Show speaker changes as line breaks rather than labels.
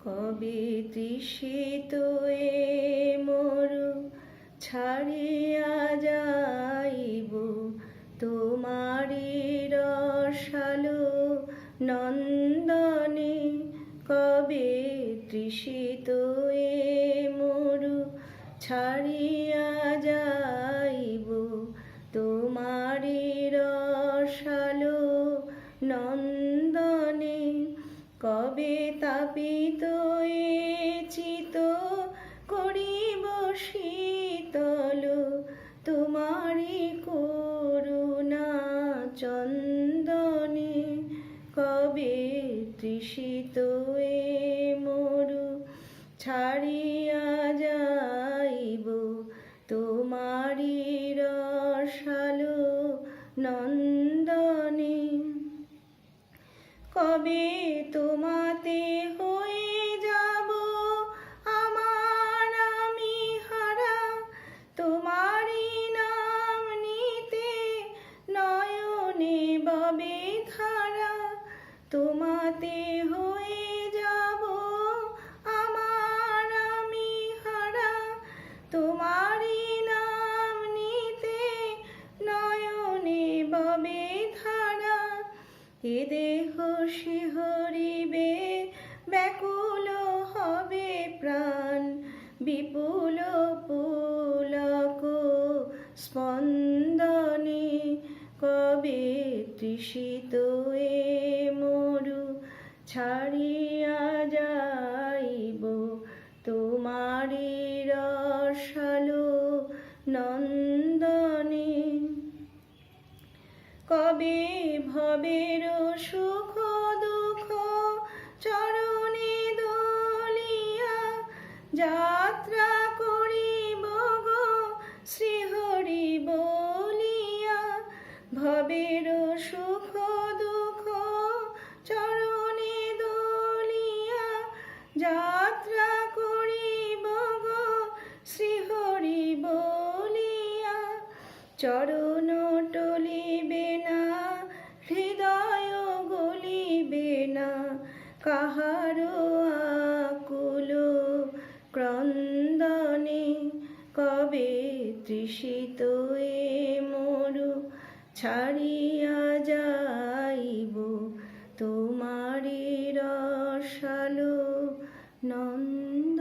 কবে তৃষিত এ মরু ছাড়িয়া যাইব তোমারি রসালো নন্দনে কবে তৃষিত এ মরু ছাড়িয়া যাইব তোমারি রসালো নন্দনে তাপিত চিত করিব শীতল তোমারি করুণা চন্দনে কবে তৃষিত এ মরু ছাড়িয়া কবে তোমাতে হয়ে যাব? আমার আমি হারা, তোমারই নাম নিতে নয়নে ববে ধারা। তোমাতে হয়ে যাব, আমার আমি হারা, তোমারই শিহরিবে ব্যাকুল হবে প্রাণ। বিপুল পুলক স্পন্দনে কবে তৃষিত এ মরু? ছাড়িয়া যাইব তোমারি রসালো নন্দনে। কবে ভবের যাত্রা করিব গো, শ্রীহরি বলিয়া। ভবের সুখ, দুঃখ চরণে দলিয়া। যাত্রা করিব গো, শ্রীহরি বলিয়া। চরণ টলিবে না, হৃদয় গলিবে না কাহারো ক্রন্দনে কবে তৃষিত এ মরু ছাড়িয়া যাইব? তোমারি রসালো নন্দ